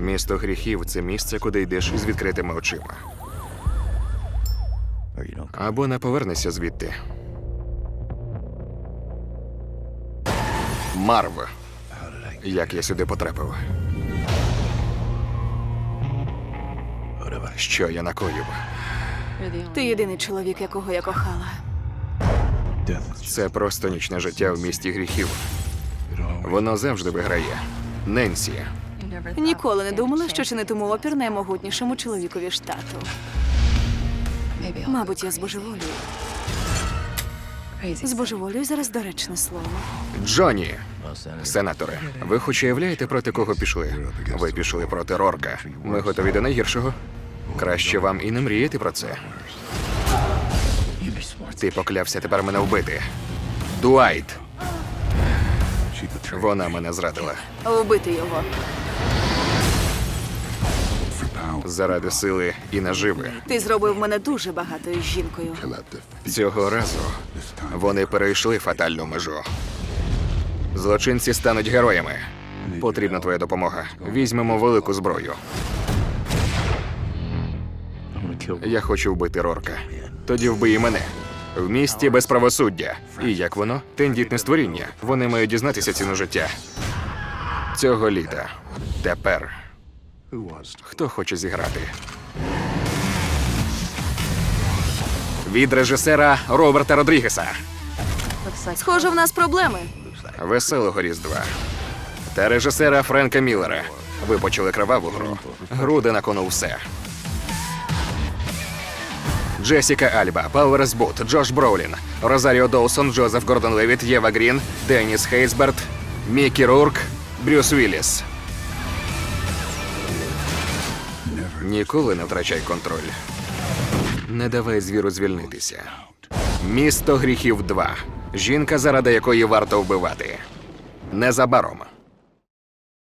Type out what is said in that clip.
Місто гріхів це місце, куди йдеш з відкритими очима. Або не повернешся звідти. Марв. Як я сюди потрапив? Що я накоїв? Ти єдиний чоловік, якого я кохала. Це просто нічне життя в місті гріхів. Воно завжди виграє. Ненсі. Ніколи не думала, що чинитиму опір наймогутнішому чоловікові штату. Мабуть, я збожеволюю. Збожеволюю зараз доречне слово. Джоні. Сенаторе, ви хоч уявляєте, проти кого пішли? Ви пішли проти Рорка. Ми готові до найгіршого. Краще вам і не мріяти про це. Ти поклявся тепер мене вбити. Дуайт. Вона мене зрадила. Вбити його. Заради сили і наживи. Ти зробив мене дуже багатою жінкою. Цього разу вони перейшли фатальну межу. Злочинці стануть героями. Потрібна твоя допомога. Візьмемо велику зброю. Я хочу вбити Рорка. Тоді вбий і мене. В місті без правосуддя. І як воно? Тендітне створіння. Вони мають дізнатися ціну життя. Цього літа. Тепер. Хто хоче зіграти? Від режисера Роберта Родрігеса. Схоже, в нас проблеми. Веселого Різдва. Та режисера Френка Міллера. Ви почали криваву гру. Гру, де на кону все. Джесіка Альба, Пауерс Бут, Джош Броулін, Розаріо Доусон, Джозеф Гордон Левіт, Єва Грін, Деніс Хейсберт, Мікі Рурк, Брюс Вілліс. Ніколи не втрачай контроль. Не давай звіру звільнитися. Місто гріхів 2. Жінка, заради якої варто вбивати. Незабаром.